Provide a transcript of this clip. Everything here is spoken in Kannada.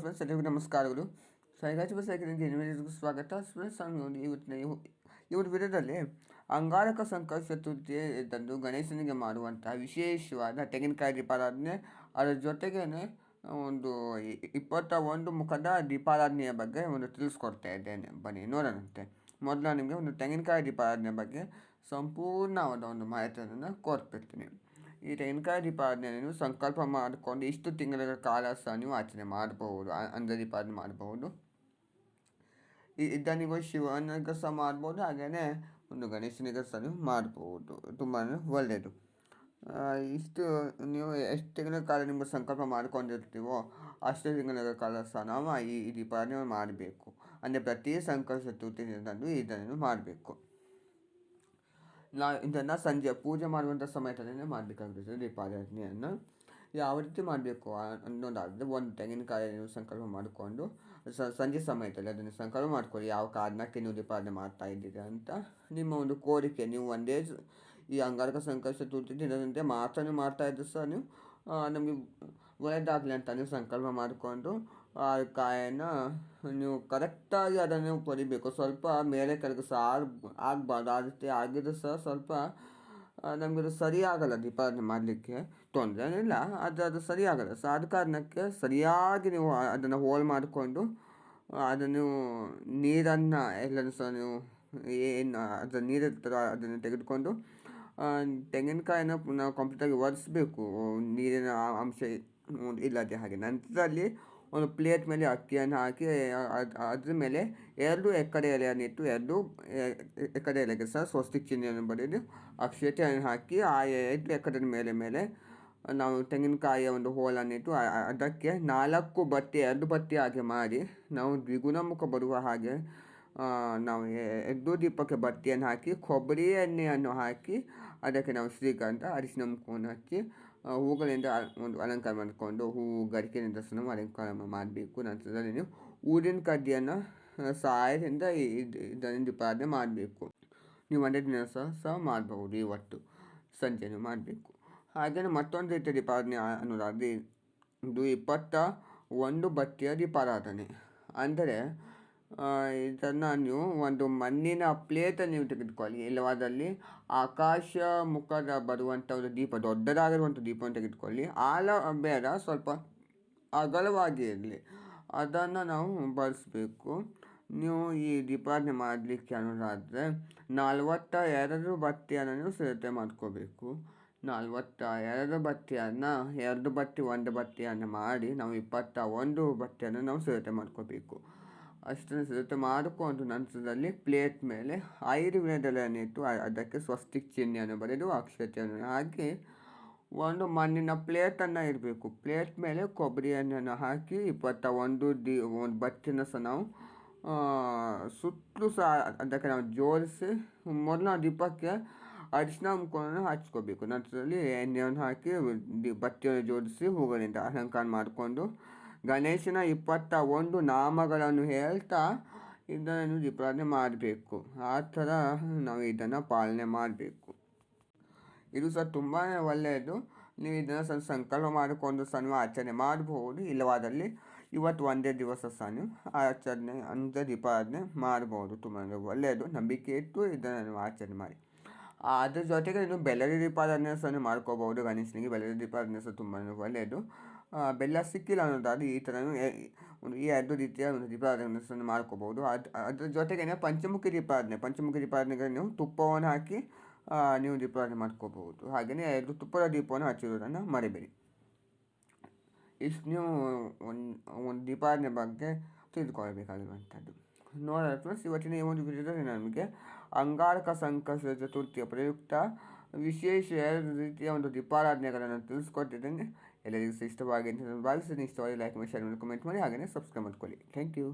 ಫ್ರೆಂಡ್ಸ್ ಎಲ್ಲರಿಗೂ ನಮಸ್ಕಾರಗಳು. ನಿಮಗೂ ಸ್ವಾಗತ. ಫ್ರೆಂಡ್ಸ್ ಇವತ್ತಿನ ಇವತ್ತು ವಿಧದಲ್ಲಿ ಅಂಗಾರಕ ಸಂಕಷ್ಟ ಚತುರ್ಥಿಯಂದು ಗಣೇಶನಿಗೆ ಮಾಡುವಂತಹ ವಿಶೇಷವಾದ ತೆಂಗಿನಕಾಯಿ ದೀಪಾರಾಧನೆ. ಅದರ ಜೊತೆಗೇ ಒಂದು ಇಪ್ಪತ್ತ ಒಂದು ಮುಖದ ದೀಪಾರಾಧನೆಯ ಬಗ್ಗೆ ಒಂದು ತಿಳಿಸ್ಕೊಡ್ತಾ ಇದ್ದೇನೆ. ಬನ್ನಿ, ನೋಡೋಣಂತೆ. ಮೊದಲು ನಿಮಗೆ ಒಂದು ತೆಂಗಿನಕಾಯಿ ದೀಪಾರಾಧನೆ ಬಗ್ಗೆ ಸಂಪೂರ್ಣವಾದ ಒಂದು ಮಾಹಿತಿಯನ್ನು ಕೊಡ್ತಿರ್ತೀನಿ. ಈ ತೆಂಗಿನಕಾಯಿ ದೀಪಾವಳಿಯನ್ನು ಸಂಕಲ್ಪ ಮಾಡಿಕೊಂಡು ಇಷ್ಟು ತಿಂಗಳ ಕಾಲ ಸಹ ನೀವು ಆಚರಣೆ ಮಾಡಬಹುದು ಅಂದ ದೀಪಾವಳಿ ಮಾಡಬಹುದು. ಇದನ್ನು ನೀವು ಶಿವನಿಗೆ ಸಹ ಮಾಡ್ಬೋದು ಹಾಗೆಯೇ ಒಂದು ಗಣೇಶನಿಗೆ ಸಹ ನೀವು ಮಾಡ್ಬೋದು ತುಂಬಾ ಒಳ್ಳೆಯದು ಇಷ್ಟು ನೀವು ಎಷ್ಟು ತಿಂಗಳ ಕಾಲ ನಿಮಗೆ ಸಂಕಲ್ಪ ಮಾಡ್ಕೊಂಡಿರ್ತೀವೋ ಅಷ್ಟು ತಿಂಗಳ ಕಾಲ ಸಹ ನಾವು ಈ ದೀಪಾವಳಿ ಮಾಡಬೇಕು. ಅಂದರೆ ಪ್ರತಿ ಸಂಕಲ್ಪ ಚತುರ್ಥಿ ಇದನ್ನು ಮಾಡಬೇಕು. ನಾ ಇದನ್ನು ಸಂಜೆ ಪೂಜೆ ಮಾಡುವಂಥ ಸಮಯದಲ್ಲೇ ಮಾಡಬೇಕಾಗುತ್ತೆ ದೀಪಾರಾಧನೆಯನ್ನು ಯಾವ ರೀತಿ ಮಾಡಬೇಕು? ಅನ್ನೋದಾದರೆ ಒಂದು ತೆಂಗಿನಕಾಯಿ ಸಂಕಲ್ಪ ಮಾಡಿಕೊಂಡು ಸಂಜೆ ಸಮಯದಲ್ಲಿ ಅದನ್ನು ಸಂಕಲ್ಪ ಮಾಡ್ಕೊಳ್ಳಿ. ಯಾವ ಕಾರಣಕ್ಕೆ ನೀವು ದೀಪಾರಾಧನೆ ಮಾಡ್ತಾ ಇದ್ದೀರಿ ಅಂತ ನಿಮ್ಮ ಒಂದು ಕೋರಿಕೆ. ನೀವು ಒಂದೇ ಈ ಅಂಗಾರಕ ಸಂಕಲ್ಪ ಚತುರ್ಥಿ ದಿನದಂತೆ ಮಾತ್ರ ಮಾಡ್ತಾ ಇದ್ದರೆ ಸಹ ನೀವು ನಮಗೆ ಒಳ್ಳೆಯದಾಗಲಿ ಅಂತ ನೀವು ಸಂಕಲ್ಪ ಮಾಡಿಕೊಂಡು ಕಾಯನ್ನು ನೀವು ಕರೆಕ್ಟಾಗಿ ಅದನ್ನು ಕೊರಿಬೇಕು. ಸ್ವಲ್ಪ ಮೇಲೆ ಕೆಳಗೆ ಸಹ ಆಗಬಾರ್ದು. ಆ ರೀತಿ ಸಹ ಸ್ವಲ್ಪ ನಮಗೆ ಸರಿಯಾಗಲ್ಲ ದೀಪಾವಳಿ ಮಾಡಲಿಕ್ಕೆ ತೊಂದರೆ ಇಲ್ಲ ಅದು ಅದು ಸರಿಯಾಗಲ್ಲ. ಸೊ, ಆದ ಕಾರಣಕ್ಕೆ ಸರಿಯಾಗಿ ನೀವು ಅದನ್ನು ಹೋಲ್ ಮಾಡಿಕೊಂಡು ಅದನ್ನು ನೀರನ್ನು ಎಲ್ಲನೂ ಸಹ ನೀವು ಏನು, ಅದರ ನೀರು ಅದನ್ನು ತೆಗೆದುಕೊಂಡು ತೆಂಗಿನಕಾಯಿನ ಪುನಃ ಕಂಪ್ಲೀಟಾಗಿ ಒರೆಸ್ಬೇಕು. ನೀರಿನ ಅಂಶ ಇಲ್ಲದೆ ಹಾಗೆ. ನಂತರದಲ್ಲಿ ಒಂದು ಪ್ಲೇಟ್ ಮೇಲೆ ಅಕ್ಕಿಯನ್ನು ಹಾಕಿ ಅದ್ರ ಮೇಲೆ ಎರಡು ಎಕ್ಕಡೆ ಎಲೆಯನ್ನು ಇಟ್ಟು ಎರಡು ಎಕ್ಕಡೆ ಎಲೆಗೆ ಸಹ ಸ್ವಸ್ತಿಕ್ ಚಿಹ್ನೆಯನ್ನು ಬರೆದು ಅಕ್ಷತೆಯನ್ನು ಹಾಕಿ, ಆ ಎರಡು ಎಕ್ಕಡೆ ಮೇಲೆ ಮೇಲೆ ನಾವು ತೆಂಗಿನಕಾಯಿಯ ಒಂದು ಹೋಲನ್ನಿಟ್ಟು ಅದಕ್ಕೆ ನಾಲ್ಕು ಬತ್ತಿ ಎರಡು ಬತ್ತಿ ಹಾಗೆ ಮಾಡಿ ನಾವು ದ್ವಿಗುಣಮುಖ ಬರುವ ಹಾಗೆ ನಾವು ಎದ್ದು ದೀಪಕ್ಕೆ ಬತ್ತಿಯನ್ನು ಹಾಕಿ, ಕೊಬ್ಬರಿ ಎಣ್ಣೆಯನ್ನು ಹಾಕಿ ಅದಕ್ಕೆ ನಾವು ಶ್ರೀಗಂಧ ಅರಿಶಿನ ಮುಖವನ್ನು ಹಚ್ಚಿ ಹೂಗಳಿಂದ ಒಂದು ಅಲಂಕಾರ ಮಾಡಿಕೊಂಡು ಹೂವು ಗರಿಕೆಯಿಂದ ಸಹ ನಾವು ಅಲಂಕಾರ ಮಾಡಬೇಕು. ನಂತರದಲ್ಲಿ ನೀವು ಊರಿನ ಕಡ್ಡಿಯನ್ನು ಸಹಾಯದಿಂದ ಇದನ್ನು ದೀಪಾರಾಧನೆ ಮಾಡಬೇಕು. ನೀವು ಒಂದೇ ದಿನ ಸಹ ಸಹ ಮಾಡಬಹುದು ಇವತ್ತು ಸಂಜೆನೂ ಮಾಡಬೇಕು. ಹಾಗೆಯೇ ಮತ್ತೊಂದು ರೀತಿಯ ದೀಪಾರಾಧನೆ ಅನ್ನೋದಾದರೆ, ಇದು ಇಪ್ಪತ್ತ ಒಂದು ಬಟ್ಟೆಯ ದೀಪಾರಾಧನೆ. ಅಂದರೆ ಇದನ್ನು ನೀವು ಒಂದು ಮಣ್ಣಿನ ಪ್ಲೇಟ್ ನೀವು ತೆಗೆದುಕೊಳ್ಳಿ. ಇಲ್ಲವಾದಲ್ಲಿ ಆಕಾಶ ಮುಖದ ಬರುವಂಥ ಒಂದು ದೀಪ ದೊಡ್ಡದಾಗಿರುವಂಥ ದೀಪವನ್ನು ತೆಗೆದುಕೊಳ್ಳಿ. ಆಲ, ಬೇಡ, ಸ್ವಲ್ಪ ಅಗಲವಾಗಿ ಇರಲಿ. ಅದನ್ನು ನಾವು ಬಳಸಬೇಕು. ನೀವು ಈ ದೀಪಾವಳಿ ಮಾಡಲಿಕ್ಕೆ ಅನ್ನೋದಾದರೆ ನಲ್ವತ್ತ ಎರಡು ಬತ್ತಿಯನ್ನು ನೀವು ಸಿದ್ಧತೆ ಮಾಡ್ಕೋಬೇಕು. ನಲ್ವತ್ತ ಎರಡು ಬತ್ತಿಯನ್ನು, ಎರಡು ಬತ್ತಿ, ಒಂದು ಬತ್ತಿಯನ್ನು ಮಾಡಿ ನಾವು ಇಪ್ಪತ್ತ ಒಂದು ಬತ್ತಿಯನ್ನು ನಾವು ಸಿದ್ಧತೆ ಮಾಡ್ಕೋಬೇಕು. ಅಷ್ಟನ್ನು ಸಿದ್ಧತೆ ಮಾಡಿಕೊಂಡು ನಂತರದಲ್ಲಿ ಪ್ಲೇಟ್ ಮೇಲೆ ಆಯುರ್ವೇದವನ್ನು ಇಟ್ಟು ಅದಕ್ಕೆ ಸ್ವಸ್ತಿಕ್ ಚಿಹ್ನೆಯನ್ನು ಬರೆದು ಅಕ್ಷತೆಯನ್ನು ಹಾಕಿ ಒಂದು ಮಣ್ಣಿನ ಪ್ಲೇಟನ್ನು ಇರಬೇಕು. ಪ್ಲೇಟ್ ಮೇಲೆ ಕೊಬ್ಬರಿ ಎಣ್ಣೆಯನ್ನು ಹಾಕಿ ಇಪ್ಪತ್ತ ಒಂದು ದಿ ಒಂದು ಬತ್ತಿನ ಸಹ ನಾವು ಸುತ್ತಲೂ ಸಹ ಅದಕ್ಕೆ ನಾವು ಜೋಡಿಸಿ ಮೊದಲು ದೀಪಕ್ಕೆ ಅರಿಶಿನ ಮುಖವನ್ನು ಹಚ್ಕೋಬೇಕು. ನಂತರದಲ್ಲಿ ಎಣ್ಣೆಯನ್ನು ಹಾಕಿ ಬತ್ತಿಯನ್ನು ಜೋಡಿಸಿ ಹೂಗಳಿಂದ ಅಲಂಕಾರ ಮಾಡಿಕೊಂಡು ಗಣೇಶನ ಇಪ್ಪತ್ತ ಒಂದು ನಾಮಗಳನ್ನು ಹೇಳ್ತಾ ಇದನ್ನು ಪ್ರಾರ್ಥನೆ ಮಾಡಬೇಕು. ಆ ಥರ ನಾವು ಇದನ್ನು ಪಾಲನೆ ಮಾಡಬೇಕು. ಇದು ಸಹ ತುಂಬಾ ಒಳ್ಳೆಯದು. ನೀವು ಇದನ್ನು ಸಹ ಸಂಕಲ್ಪ ಮಾಡಿಕೊಂಡು ಸಹ ಆಚರಣೆ ಮಾಡಬಹುದು ಇಲ್ಲವಾದಲ್ಲಿ ಇವತ್ತು ಒಂದೇ ದಿವಸ ಸಹ ನೀವು ಆಚರಣೆ, ಅಂದರೆ ದೀಪಾರಾಧನೆ ಮಾಡಬಹುದು ತುಂಬ ಒಳ್ಳೆಯದು. ನಂಬಿಕೆ ಇಟ್ಟು ಇದನ್ನು ನೀವು ಆಚರಣೆ ಮಾಡಿ. ಅದ್ರ ಜೊತೆಗೆ ನೀವು ಬೆಲ್ಲದ ದೀಪಾರಾಧನೆ ಸಹ ಮಾಡ್ಕೋಬಹುದು ಗಣೇಶನಿಗೆ ಬೆಲ್ಲದ ದೀಪಾರಾಧನೆ ಸಹ ತುಂಬ ಒಳ್ಳೆಯದು. ಬೆಲ್ಲ ಸಿಕ್ಕಿಲ್ಲ ಅನ್ನೋದಾದ್ರೆ ಈ ಥರ ಒಂದು ಈ ಎರಡು ರೀತಿಯ ಒಂದು ದೀಪಾರಾಧನೆ ಮಾಡ್ಕೋಬೋದು ಅದು, ಅದ್ರ ಜೊತೆಗೇ ಪಂಚಮುಖಿ ದೀಪಾರಾಧನೆ ಪಂಚಮುಖಿ ದೀಪಾರಾಧನೆಗೆ ನೀವು ತುಪ್ಪವನ್ನು ಹಾಕಿ ನೀವು ದೀಪಾರಾಧನೆ ಮಾಡ್ಕೋಬಹುದು. ಹಾಗೆಯೇ ಎರಡು ತುಪ್ಪದ ದೀಪವನ್ನು ಹಚ್ಚಿರೋದನ್ನು ಮರಿಬೇಡಿ. ಇಷ್ಟು ನೀವು ಒಂದು ಒಂದು ದೀಪಾರಾಧನೆ ಬಗ್ಗೆ ತಿಳಿದುಕೊಳ್ಳಬೇಕಾಗಿರುವಂಥದ್ದು. ನೋಡೋಣ ಫ್ರೆಂಡ್ಸ್, ಇವತ್ತಿನ ಈ ಒಂದು ವಿಡಿಯೋದಲ್ಲಿ ನಮಗೆ ಅಂಗಾರಕ ಸಂಕಷ್ಟ ಚತುರ್ಥಿಯ ಪ್ರಯುಕ್ತ ವಿಶೇಷ ಎರಡು ರೀತಿಯ ಒಂದು ದೀಪಾರಾಧನೆಗಳನ್ನು ತಿಳಿಸ್ಕೊಟ್ಟಿದ್ದೇನೆ. ಎಲ್ಲರಿಗೂ ಇಷ್ಟವಾಗಿ ಭಾವಿಸ್ತೀನಿ ಇಷ್ಟವಾಗಿ ಲೈಕ್ ಮಾಡಿ ಶೇರ್ ಮಾಡಿ ಕಮೆಂಟ್ ಮಾಡಿ ಹಾಗೆಯೇ ಸಬ್ಸ್ಕ್ರೈಬ್ ಮಾಡ್ಕೊಳ್ಳಿ. Thank you